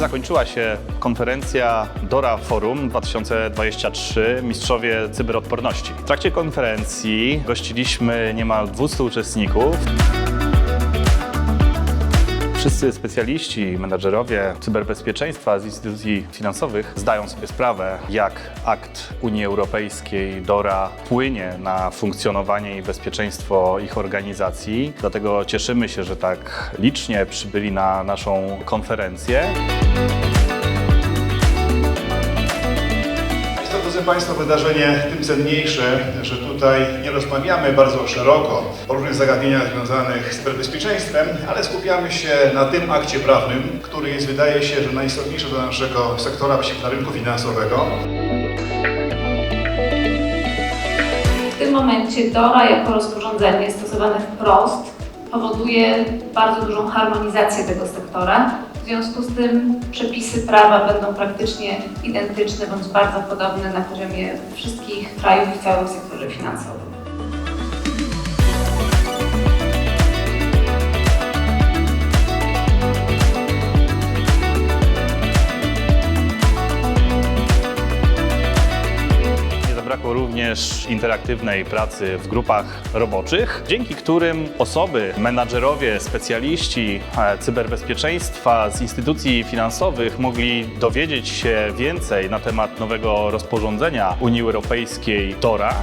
Zakończyła się konferencja Dora Forum 2023 Mistrzowie Cyberodporności. W trakcie konferencji gościliśmy niemal 200 uczestników. Wszyscy specjaliści, menadżerowie cyberbezpieczeństwa z instytucji finansowych zdają sobie sprawę, jak akt Unii Europejskiej DORA wpłynie na funkcjonowanie i bezpieczeństwo ich organizacji. Dlatego cieszymy się, że tak licznie przybyli na naszą konferencję. Drodzy Państwo, wydarzenie tym cenniejsze, że tutaj nie rozmawiamy bardzo szeroko o różnych zagadnieniach związanych z cyberbezpieczeństwem, ale skupiamy się na tym akcie prawnym, który jest, wydaje się, że najistotniejszy dla naszego sektora właściwie na rynku finansowego. W tym momencie DORA jako rozporządzenie stosowane wprost powoduje bardzo dużą harmonizację tego sektora. Związku z tym przepisy prawa będą praktycznie identyczne bądź bardzo podobne na poziomie wszystkich krajów w całym sektorze finansowym. Zabrakło również interaktywnej pracy w grupach roboczych, dzięki którym osoby, menadżerowie, specjaliści e, cyberbezpieczeństwa z instytucji finansowych mogli dowiedzieć się więcej na temat nowego rozporządzenia Unii Europejskiej DORA.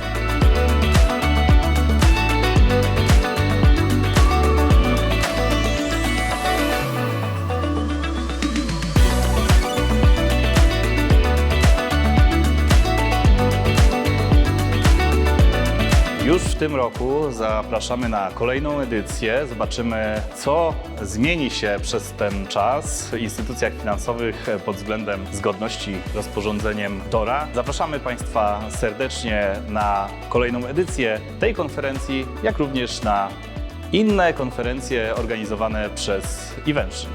Już w tym roku zapraszamy na kolejną edycję. Zobaczymy, co zmieni się przez ten czas w instytucjach finansowych pod względem zgodności z rozporządzeniem DORA. Zapraszamy Państwa serdecznie na kolejną edycję tej konferencji, jak również na inne konferencje organizowane przez Evention.